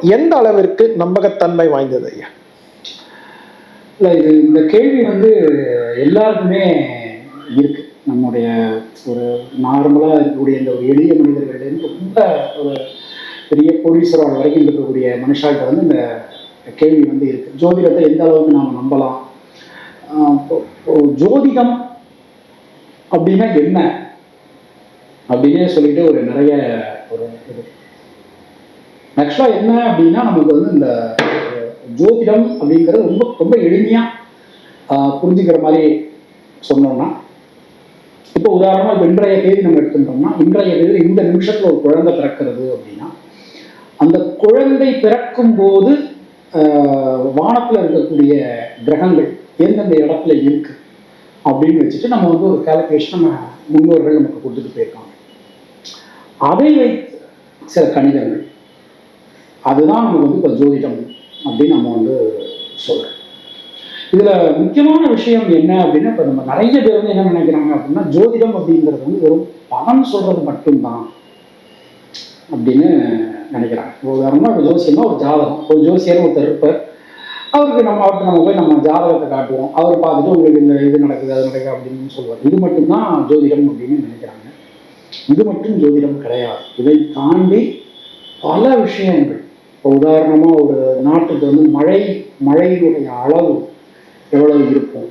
எந்த அளவிற்கு நம்பகத்தன்மை வாய்ந்தது ஐயா? இல்லை இது இந்த கேள்வி வந்து எல்லாருக்குமே இருக்கு. நம்முடைய ஒரு நார்மலாக இருக்கக்கூடிய இந்த ஒரு எளிய மனிதர்கள்லேருந்து ரொம்ப ஒரு பெரிய கோடீஸ்வரர் வரைக்கும் இருக்கக்கூடிய மனுஷால்கிட்ட வந்து இந்த கேள்வி வந்து இருக்கு. ஜோதிடத்தை எந்த அளவுக்கு நாம் நம்பலாம்? ஆஹ் ஜோதிடம் அப்படின்னா என்ன? அப்படின்னே சொல்லிட்டு ஒரு நிறைய ஒரு இது. ஆக்சுவலாக என்ன அப்படின்னா நமக்கு வந்து இந்த ஜோதிடம் அப்படிங்கிறது ரொம்ப ரொம்ப எளிமையாக புரிஞ்சுக்கிற மாதிரி சொன்னோம்னா இப்போ உதாரணமாக இப்போ இன்றைய தேதி நம்ம எடுத்துட்டோம்னா இன்றைய தேதி இந்த நிமிஷத்தில் ஒரு குழந்தை பிறக்கிறது அப்படின்னா அந்த குழந்தை பிறக்கும் போது வானத்தில் இருக்கக்கூடிய கிரகங்கள் எந்தெந்த இடத்துல இருக்கு அப்படின்னு வச்சுட்டு நம்ம வந்து ஒரு கால்குலேஷன் நம்ம முன்னோர்கள் நமக்கு கொடுத்துட்டு போயிருக்காங்க. அதை வைத்து சில கணிதங்கள். அதுதான் நமக்கு வந்து இப்போ ஜோதிடம் அப்படின்னு நம்ம வந்து சொல்கிறோம் இதில் முக்கியமான விஷயம் என்ன அப்படின்னா இப்போ நம்ம நிறைய பேர் வந்து என்ன நினைக்கிறாங்க அப்படின்னா ஜோதிடம் அப்படிங்கிறது வந்து வெறும் பணம் சொல்கிறது மட்டும்தான் அப்படின்னு நினைக்கிறாங்க. உதாரணமாக இப்போ ஜோசியம்னா ஒரு ஜாதகம். ஒரு ஜோசியர் ஒருத்தர் இருப்பார். அவருக்கு நம்ம அவருக்கு நம்ம போய் நம்ம ஜாதகத்தை காட்டுவோம். அவர் பார்த்துட்டு உங்களுக்கு இந்த இது நடக்குது அது நடக்குது அப்படின்னு சொல்லுவார் இது மட்டும்தான் ஜோதிடம் அப்படின்னு நினைக்கிறாங்க. இது மட்டும் ஜோதிடம் கிடையாது. இதை தாண்டி பல விஷயங்கள் இப்போ உதாரணமாக ஒரு நாட்டுக்கு வந்து மழை மழையினுடைய அளவு எவ்வளவு இருக்கும்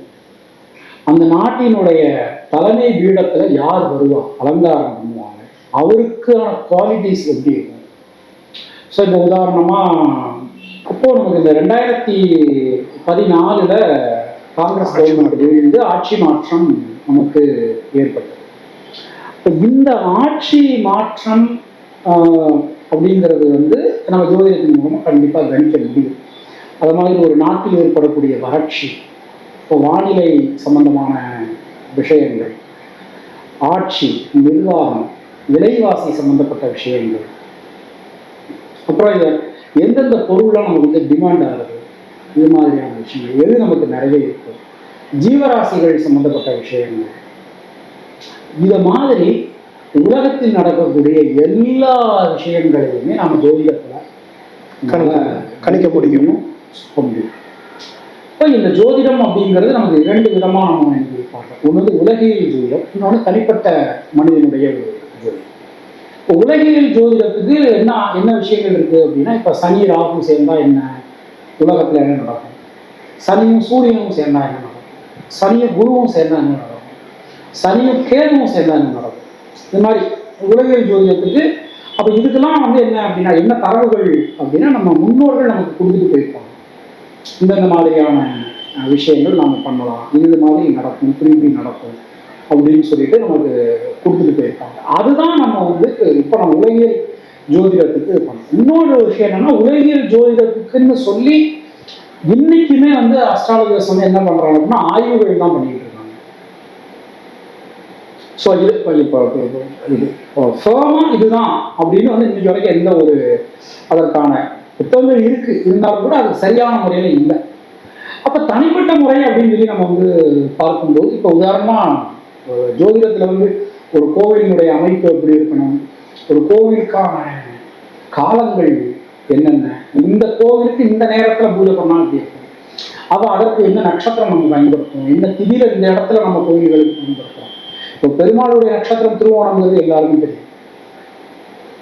அந்த நாட்டினுடைய தலைமை பீடத்தில் யார் வருவா? அலங்காரம் பண்ணுவாங்க. அவருக்கான குவாலிட்டிஸ் எப்படி இருக்கும்? ஸோ இப்போ உதாரணமாக அப்போ நமக்கு இந்த ரெண்டாயிரத்தி பதினாலில் காங்கிரஸ் கவர்மெண்ட் வீழ்ந்து ஆட்சி மாற்றம் நமக்கு ஏற்பட்டது. இப்போ இந்த ஆட்சி மாற்றம் அப்படிங்கிறது வந்து நம்ம ஜோதிடத்தின் மூலமாக கண்டிப்பாக கணிக்க முடியும். அது மாதிரி ஒரு நாட்டில் ஏற்படக்கூடிய வறட்சி இப்போ வானிலை சம்பந்தமான விஷயங்கள் ஆட்சி நிர்வாகம் விலைவாசி சம்பந்தப்பட்ட விஷயங்கள். அப்புறம் இது எந்தெந்த பொருள்லாம் நமக்கு வந்து டிமாண்ட் ஆகுது இது மாதிரியான விஷயங்கள் எது நமக்கு நிறைய இருக்கும் ஜீவராசிகள் சம்பந்தப்பட்ட விஷயங்கள். இதை மாதிரி உலகத்தில் நடக்கக்கூடிய எல்லா விஷயங்களையுமே நம்ம ஜோதிடத்தில் கணிக்க- முடியும். இப்போ இந்த ஜோதிடம் அப்படிங்கிறது நமக்கு இரண்டு விதமாக நம்ம பார்க்கலாம் ஒன்று உலகியல் ஜோதிடம் இன்னொன்று தனிப்பட்ட மனிதனுடைய ஜோதிடம். இப்போ உலகியல் ஜோதிடத்துக்கு என்ன என்ன விஷயங்கள் இருக்குது அப்படின்னா இப்போ சனி ராகு சேர்ந்தா என்ன? உலகத்தில் என்ன நடக்கும்? சனியும் சூரியனும் சேர்ந்தா என்ன நடக்கும்? சனியும் குருவும் சேர்ந்தா என்ன நடக்கும்? சனியும் கேதுவும் சேர்ந்தா என்ன நடக்கும்? இது மாதிரி உலகியல் ஜோதிடத்துக்கு அப்போ இதுக்கெல்லாம் வந்து என்ன அப்படின்னா என்ன தரவுகள் அப்படின்னா நம்ம முன்னோர்கள் நமக்கு கொடுத்துட்டு போயிருப்பாங்க. இந்தந்த மாதிரியான விஷயங்கள் நாம் பண்ணலாம். இந்த மாதிரி நடக்கும் இப்படி இப்படி நடக்கும் அப்படின்னு சொல்லிட்டு நமக்கு கொடுத்துட்டு போயிருப்பாங்க. அதுதான் நம்ம வந்து இப்போ நம்ம உலகியல் ஜோதிடத்துக்கு பண்ணோம். இன்னொரு விஷயம் என்னன்னா உலகியல் ஜோதிடத்துக்குன்னு சொல்லி இன்னைக்குமே வந்து அஸ்ட்ராலஜர்ஸ் வந்து என்ன பண்றாங்க அப்படின்னா ஆய்வுகள் தான் பண்ணிட்டு ஸோ இது இப்போ இது ஃபேமாக இதுதான் அப்படின்னு வந்து இன்னைக்கு வரைக்கும் எந்த ஒரு அதற்கான புத்தகங்கள் இருக்கு. இருந்தாலும் கூட அது சரியான முறையில் இல்லை. அப்போ தனிப்பட்ட முறை அப்படின்னு சொல்லி நம்ம வந்து பார்க்கும்போது இப்போ உதாரணமாக ஜோதிடத்தில் வந்து ஒரு கோவிலினுடைய அமைப்பு எப்படி இருக்கணும்? ஒரு கோவிலுக்கான காலங்கள் என்னென்ன? இந்த கோவிலுக்கு இந்த நேரத்தில் பூஜை பண்ணால் இருக்கும்? அப்போ அதற்கு என்ன நட்சத்திரம் நம்ம பயன்படுத்தணும் என்ன திடீர் இந்த இடத்துல நம்ம கோவில்களுக்கு பயன்படுத்துறோம் இப்போ பெருமாளுடைய நட்சத்திரம் திருவோணம்ங்கிறது எல்லாருக்கும் தெரியும்.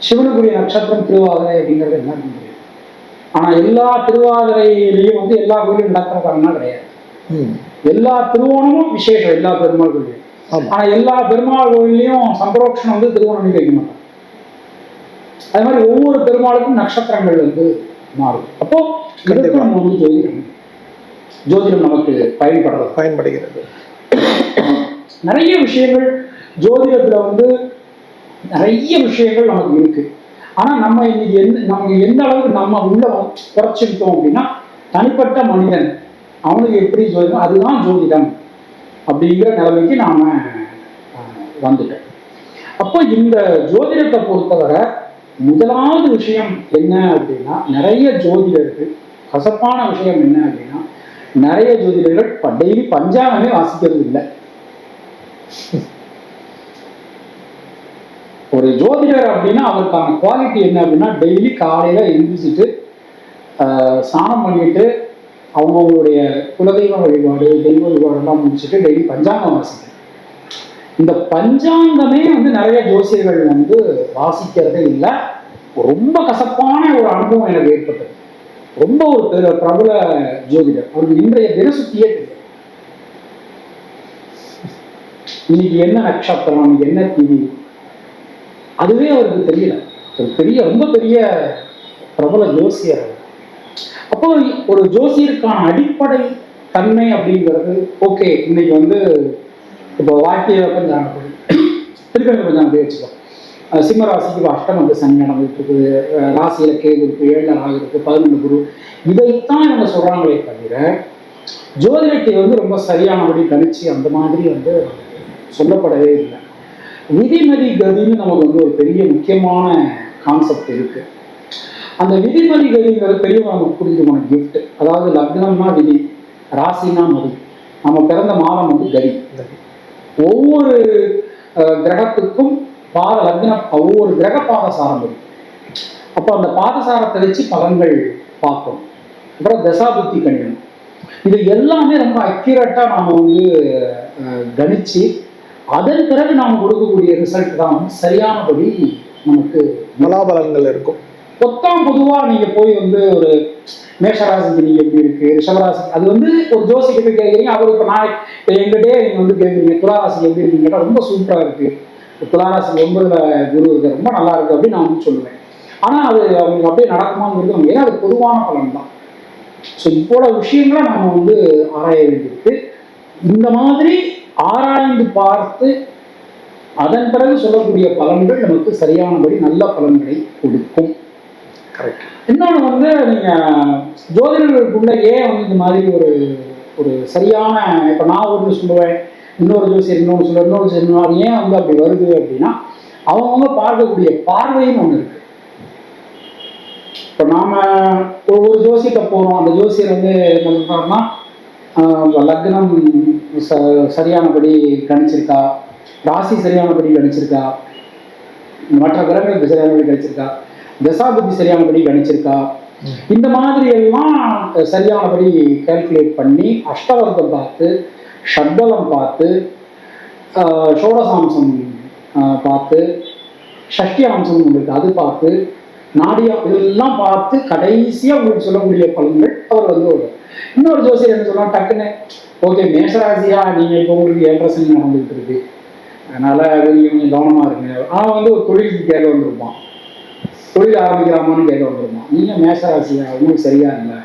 சிவனுக்குரிய நட்சத்திரம் திருவாதிரை அப்படிங்கிறது எல்லாருக்கும் தெரியும். ஆனா எல்லா திருவாதிரையிலையும் வந்து எல்லா கோயிலும் நடக்கிற கிடையாது. எல்லா திருவோணமும் விசேஷம் எல்லா பெருமாள் கோயிலையும். ஆனா எல்லா பெருமாள் கோயிலையும் சம்பரோக்ஷணம் வந்து திருவோணம் வைக்க மாட்டாங்க. அது மாதிரி ஒவ்வொரு பெருமாளுக்கும் நட்சத்திரங்கள் வந்து மாறும். அப்போ இதுக்கு நம்ம வந்து ஜோதிடம் ஜோதிடம் நமக்கு பயன்படுறது பயன்படுகிறது. நிறைய விஷயங்கள் ஜோதிடத்துல வந்து நிறைய விஷயங்கள் நமக்கு இருக்கு. ஆனா நம்ம இன்னைக்கு எந்த நம்ம எந்த அளவுக்கு நம்ம உள்ள குறைச்சிக்கிட்டோம் அப்படின்னா தனிப்பட்ட மனிதன் அவனுக்கு எப்படி ஜோதிடம் அதுதான் ஜோதிடம் அப்படிங்கிற நிலைமைக்கு நாம வந்துட்டேன் வந்துட்டோம். அப்போ இந்த ஜோதிடத்தை பொறுத்தவரை முதலாவது விஷயம் என்ன அப்படின்னா நிறைய ஜோதிடர்கள் கசப்பான விஷயம் என்ன அப்படின்னா நிறைய ஜோதிடர்கள் டெய்லி பஞ்சாங்கமே வாசிக்கிறது இல்லை ஒரு ஜோதிடர் அப்படின்னா அவருக்கான குவாலிட்டி என்ன அப்படின்னா டெய்லி காலையில எழுந்திரிச்சிட்டு ஆஹ் ஸ்நானம் பண்ணிட்டு அவங்கவுங்களுடைய குலதெய்வ வழிபாடு தெய்வ வழிபாடெல்லாம் முடிச்சுட்டு டெய்லி பஞ்சாங்கம் வாசிக்கிறது. இந்த பஞ்சாங்கமே வந்து நிறைய ஜோசியர்கள் வந்து வாசிக்கிறதே இல்லை. ரொம்ப கசப்பான ஒரு அனுபவம் எனக்கு ஏற்பட்டது. ரொம்ப ஒரு பிரபல ஜோதிடர். அவருக்கு இன்றைய தினசுத்தியே தெரியும் இன்னைக்கு என்ன நட்சத்திரம் என்ன திதி? அதுவே அவருக்கு தெரியல. ஒரு பெரிய ரொம்ப பெரிய பிரபல ஜோசியர் அப்போ ஒரு ஜோசியருக்கான அடிப்படை தன்மை அப்படிங்கிறது ஓகே இன்னைக்கு வந்து இப்போ வாக்கிய பஞ்சாங்கப்படி திருக்கணித பஞ்சாங்கப்படி வச்சுக்கோ சிம்ம ராசிக்கு இப்போ அஷ்டம் வந்து சனி நடந்துட்டு இருக்குது ராசியில கேது இருக்கு ஏழு ராகு இருக்கு பதினொன்று குரு. இதைத்தான் இவங்க சொல்றாங்களே தவிர ஜோதிடத்தை வந்து ரொம்ப சரியானபடி கணிச்சு அந்த மாதிரி வந்து சொல்லப்படவே இல்லை. விதிமதி கதின்னு நமக்கு வந்து ஒரு பெரிய முக்கியமான கான்செப்ட் இருக்கு. அந்த விதிமதி கதிங்கிறது பெரியவங்க நமக்கு புரிஞ்சுக்கணும் கிஃப்ட் அதாவது லக்னம்னா விதி ராசினா மதி. நம்ம பிறந்த மாதம் வந்து கதி. ஒவ்வொரு அஹ், கிரகத்துக்கும் பாத லக்னம் ஒவ்வொரு கிரக பாதசாரம் இருக்கு அப்போ அந்த பாதசாரத்தை வச்சு பலன்கள் பார்ப்போம். அப்புறம் தசாபுத்தி கணிதம். இது எல்லாமே ரொம்ப அக்யூரேட்டாக நாம் வந்து கணிச்சு அதன் பிறகு நாம் கொடுக்கக்கூடிய ரிசல்ட் தான் சரியானபடி நமக்கு பலாபலங்கள் இருக்கும். பொத்தாம் பொதுவா நீங்க போய் வந்து ஒரு மேஷராசிக்கு நீங்க எப்படி இருக்கு ரிஷபராசி அது வந்து ஒரு ஜோசிக்கு போய் கேட்குறீங்க அவர் இப்போ நான் எங்கிட்டே நீங்க வந்து கேட்குறீங்க துளாராசி எப்படி இருக்குன்னு ரொம்ப சூப்பரா இருக்கு. இப்ப துளாராசி ஒன்பதுல குரு இருக்கு ரொம்ப நல்லா இருக்கு அப்படின்னு நான் வந்து சொல்லுவேன். ஆனா அது அவங்களுக்கு அப்படியே நடக்குமாங்கிறது ஏன்னா அது பொதுவான பலன் தான் ஸோ இவ்வளவு விஷயங்களை நம்ம வந்து ஆராய வேண்டியிருக்கு. இந்த மாதிரி ஆராய்ந்து பார்த்து அதன் பிறகு சொல்லக்கூடிய பலன்கள் நமக்கு சரியானபடி நல்ல பலன்களை கொடுக்கும். கரெக்ட் இன்னொன்று வந்து நீங்க ஜோதிடர்களுக்குள்ள ஏன் வந்து இந்த மாதிரி ஒரு ஒரு சரியான இப்போ நான் ஒன்று சொல்லுவேன் இன்னொரு ஜோசியர் இன்னொன்று சொல்லுவேன் இன்னொரு ஜோசியர் இன்னொரு அது ஏன் வந்து அப்படி வருது அப்படின்னா அவங்கவுங்க பார்க்கக்கூடிய பார்வைன்னு ஒன்று இருக்கு. இப்போ நாம ஒவ்வொரு ஜோசியத்தை போகிறோம் அந்த ஜோசியர் வந்து என்ன ஆஹ் லக்னம் ச சரியானபடி கணிச்சிருக்கா? ராசி சரியானபடி கணிச்சிருக்கா? மற்ற கிரகங்கள் சரியானபடி கணிச்சிருக்கா? தசாபுத்தி சரியானபடி கணிச்சிருக்கா? இந்த மாதிரி எல்லாம் சரியானபடி கால்குலேட் பண்ணி அஷ்டவர்க்கம் பார்த்து ஷட்பலம் பார்த்து ஆஹ் ஷோடசாம்சம் ஆஹ் பார்த்து ஷஷ்டி அம்சம் உங்களுக்கு அது பார்த்து நாடியா இதெல்லாம் பார்த்து கடைசியாக உங்களுக்கு சொல்லக்கூடிய பலன்கள் அவர் வந்து இன்னொரு ஜோசியர் என்ன சொன்னா டக்குன்னு ஓகே மேஷராசியா நீங்கள் இப்போ உங்களுக்கு ஏழரை சனி நடந்துகிட்டு இருக்கு. அதனால நீங்கள் கொஞ்சம் கவனமாக இருங்க. அவன் வந்து ஒரு தொழிலுக்கு கேட்க வந்திருப்பான். தொழில் ஆரம்பிக்கலாமான்னு கேட்க வந்திருப்பான். நீங்கள் மேஷராசியா உங்களுக்கு சரியா இல்லை.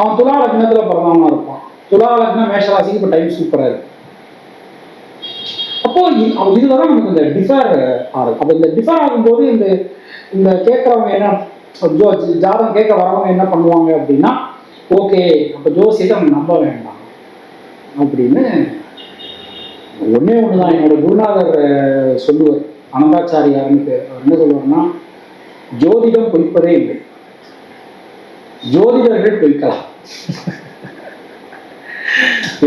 அவன் துலா லக்னத்தில் பிறந்தவனா இருப்பான். துலா லக்னம் மேஷராசிக்கு இப்போ டைம் சூப்பராக இருக்கு. அப்போ இதுவரை நமக்கு இந்த டிஃபர் ஆகும் அப்போ இந்த டிஃபர் ஆகும்போது இந்த இந்த கேட்குறவங்க என்ன ஜோ ஜாதகம் கேட்க வரவங்க என்ன பண்ணுவாங்க அப்படின்னா ஓகே அப்போ ஜோசியத்தை நம்ப வேண்டாம். அப்படின்னு ஒண்ணே ஒன்று தான் என்னோட குருநாதர் சொல்லுவார். அனந்தாச்சாரியார்னு பேர் அவர் என்ன சொல்லுவார்னா ஜோதிடம் பொய்ப்பதே இல்லை. ஜோதிடர்கள் பொய்க்கலாம்.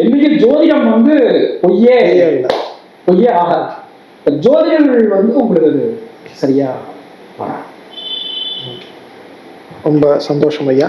என்னைக்கு ஜோதிடம் வந்து பொய்யே இல்லை. பொய்யே ஆகாது. ஜோதிடர்கள் வந்து உங்களுக்கு அது சரியா ரொம்ப சந்தோஷம் ஐயா.